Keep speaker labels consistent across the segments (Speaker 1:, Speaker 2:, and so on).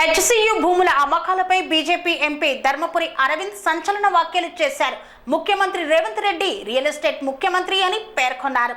Speaker 1: HCU భూముల అమ్మకాలపై BJP MP Dharmapuri Arvind సంచలన వ్యాఖ్యలు చేశారు. ముఖ్యమంత్రి రేవంత్ రెడ్డి రియల్ ఎస్టేట్ ముఖ్యమంత్రి అని పేర్కొన్నారు.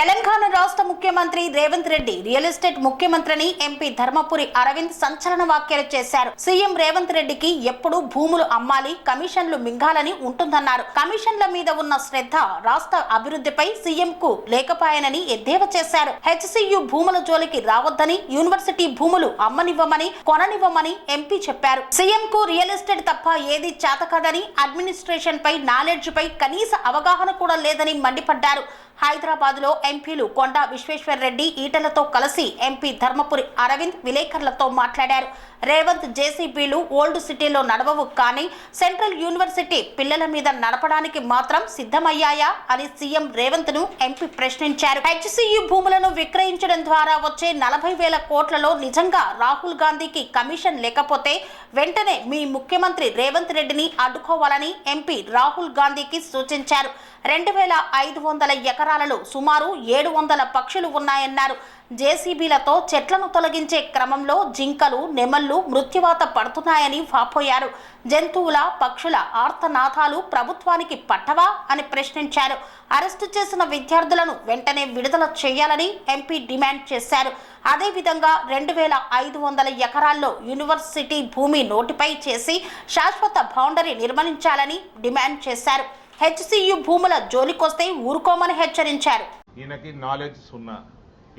Speaker 1: తెలంగాణ రాష్ట్ర ముఖ్యమంత్రి రేవంత్ రెడ్డి రియల్ ఎస్టేట్ ముఖ్యమంత్రిని ఎంపీ ధర్మపురి అరవింద్ సంచలన వ్యాఖ్యలు చేశారు. సీఎం రేవంత్ రెడ్డికి ఎప్పుడు భూములు అమ్మాలి కమిషన్లు మింగాలని ఉంటుందన్నారు. కమిషన్ల మీద ఉన్న శ్రద్ధ రాష్ట్ర అభివృద్ధిపై సీఎం కు లేకపోయానని ఎద్దేవా చేశారు. హెచ్సియు భూముల జోలికి రావద్దని యూనివర్సిటీ భూములు అమ్మనివ్వమని కొననివ్వమని ఎంపీ చెప్పారు. సీఎం కు రియల్ ఎస్టేట్ తప్ప ఏది చేతకాదని అడ్మినిస్ట్రేషన్ పై నాలెడ్జ్ పై కనీస అవగాహన కూడా లేదని మండిపడ్డారు. హైదరాబాద్లో ఎంపీలు కొండా విశ్వేశ్వర్ రెడ్డి ఈటలతో కలిసి ఎంపీ ధర్మపురి అరవింద్ విలేకరులతో మాట్లాడారు. రేవంత్ జేసీబీలు ఓల్డ్ సిటీలో నడవవు కానీ సెంట్రల్ యూనివర్సిటీ పిల్లల మీద నడపడానికి మాత్రం సిద్ధమయ్యాయా అని సీఎం రేవంత్ను ఎంపీ ప్రశ్నించారు. హెచ్సియు భూములను విక్రయించడం ద్వారా వచ్చే నలభై వేల కోట్లలో నిజంగా రాహుల్ గాంధీకి కమిషన్ లేకపోతే వెంటనే మీ ముఖ్యమంత్రి రేవంత్ రెడ్డిని అడ్డుకోవాలని ఎంపీ రాహుల్ గాంధీకి సూచించారు. రెండు వేల ఐదు వందల పరిసరాలలో సుమారు ఏడు వందల పక్షులు ఉన్నాయన్నారు. జేసీబీలతో చెట్లను తొలగించే క్రమంలో జింకలు నెమళ్ళు మృత్యువాత పడుతున్నాయని వాపోయారు. జంతువుల పక్షుల ఆర్తనాథాలు ప్రభుత్వానికి పట్టవా అని ప్రశ్నించారు. అరెస్టు చేసిన విద్యార్థులను వెంటనే విడుదల చేయాలని ఎంపీ డిమాండ్ చేశారు. అదేవిధంగా రెండు వేల ఐదు వందల ఎకరాల్లో యూనివర్సిటీ భూమి నోటిపై చేసి శాశ్వత బౌండరీ నిర్మించాలని డిమాండ్ చేశారు. హెచ్సియు భూముల జోలికొస్తే ఊరుకోమని హెచ్చరించారు.
Speaker 2: ఈయనకి నాలెడ్జ్ సున్నా.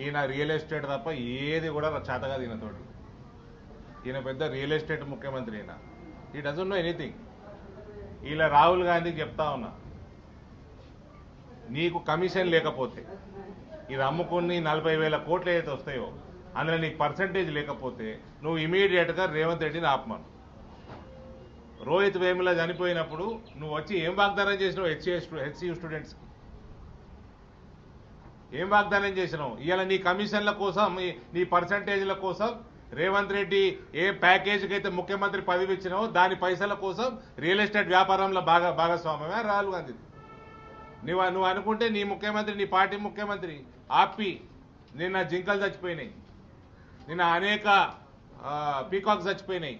Speaker 2: ఈయన రియల్ ఎస్టేట్ తప్ప ఏది కూడా చేతగా ఈయనతోటి. ఈయన పెద్ద రియల్ ఎస్టేట్ ముఖ్యమంత్రి ఈయన. ఈ డజన్ నో ఎనీథింగ్ ఇలా రాహుల్ గాంధీకి చెప్తా ఉన్నా. నీకు కమిషన్ లేకపోతే ఇది అమ్ముకుని నలభై వేల కోట్లు ఏదైతే వస్తాయో అందులో నీకు పర్సంటేజ్ లేకపోతే నువ్వు ఇమీడియట్గా రేవంత్ రెడ్డిని ఆపమను. రోహిత్ వేముల చనిపోయినప్పుడు నువ్వు వచ్చి ఏం వాగ్దానం చేసినావు హెచ్సిఎస్ హెచ్సియు స్టూడెంట్స్కి ఏం వాగ్దానం చేసినావు? ఇవాళ నీ కమిషన్ల కోసం నీ- నీ పర్సంటేజ్ల కోసం రేవంత్ రెడ్డి ఏ ప్యాకేజీకి అయితే ముఖ్యమంత్రి పదవి ఇచ్చినావో దాని పైసల కోసం రియల్ ఎస్టేట్ వ్యాపారంలో బాగా భాగస్వామ్యమే రాహుల్ గాంధీ. నువ్వు నువ్వు అనుకుంటే నీ ముఖ్యమంత్రి నీ పార్టీ ముఖ్యమంత్రి ఆపి నిన్న జింకలు చచ్చిపోయినాయి. నిన్న అనేక పీకాక్స్ చచ్చిపోయినాయి.